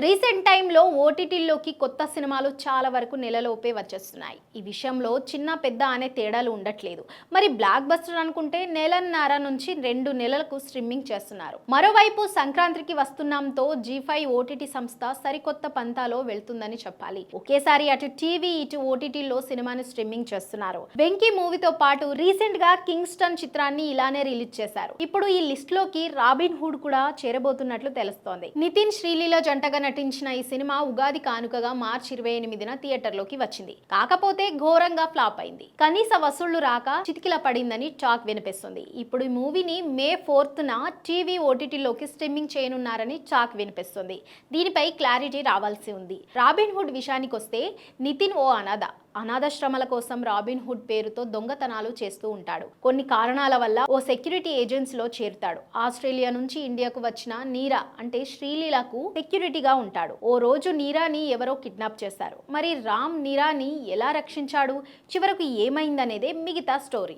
Recent టైంలో ఓటీటీల్లోకి కొత్త సినిమాలు చాలా వరకు నెలలోపే వచ్చేస్తున్నాయి. ఈ విషయంలో చిన్న పెద్ద అనే తేడాలు ఉండట్లేదు. మరి బ్లాక్ బస్టర్ అనుకుంటే నెలన్నర నుంచి రెండు నెలలకు స్ట్రీమింగ్ చేస్తున్నారు. మరోవైపు సంక్రాంతికి వస్తున్నాంతో జీ ఫైవ్ ఓటీటీ సంస్థ సరికొత్త పంతాలో వెళ్తుందని చెప్పాలి. ఒకేసారి అటు టీవీ ఇటు ఓటీటీలో సినిమాను స్ట్రీమింగ్ చేస్తున్నారు. వెంకీ మూవీతో పాటు రీసెంట్గా కింగ్స్టన్ చిత్రాన్ని ఇలానే రిలీజ్ చేశారు. ఇప్పుడు ఈ లిస్ట్లోకి రాబిన్ హుడ్ కూడా చేరబోతున్నట్లు తెలుస్తోంది. నితిన్ శ్రీలీల జంటగా నటించిన ఈ సినిమా ఉగాది కానుకగా మార్చి ఇరవై ఎనిమిదిన థియేటర్లోకి వచ్చింది. కాకపోతే ఘోరంగా ఫ్లాప్ అయింది. కనీస వసూళ్ళు రాక చితికిల పడిందని టాక్ వినిపిస్తుంది. ఇప్పుడు ఈ మూవీని మే ఫోర్త్ టీవీ ఓటీటీలోకి స్ట్రీమింగ్ చేయనున్నారని టాక్ వినిపిస్తుంది. దీనిపై క్లారిటీ రావాల్సి ఉంది. రాబిన్ హుడ్ విషయానికి వస్తే నితిన్ ఓ అనాథ. అనాథాశ్రమాల కోసం రాబిన్ హుడ్ పేరుతో దొంగతనాలు చేస్తూ ఉంటాడు. కొన్ని కారణాల వల్ల ఓ సెక్యూరిటీ ఏజెన్సీలో చేరుతాడు. ఆస్ట్రేలియా నుంచి ఇండియాకు వచ్చిన నీరా అంటే శ్రీలీలకు సెక్యూరిటీగా ఉంటాడు. ఓ రోజు నీరాని ఎవరో కిడ్నాప్ చేశారు. మరి రామ్ నీరాని ఎలా రక్షించాడు? చివరకు ఏమైందనేదే మిగతా స్టోరీ.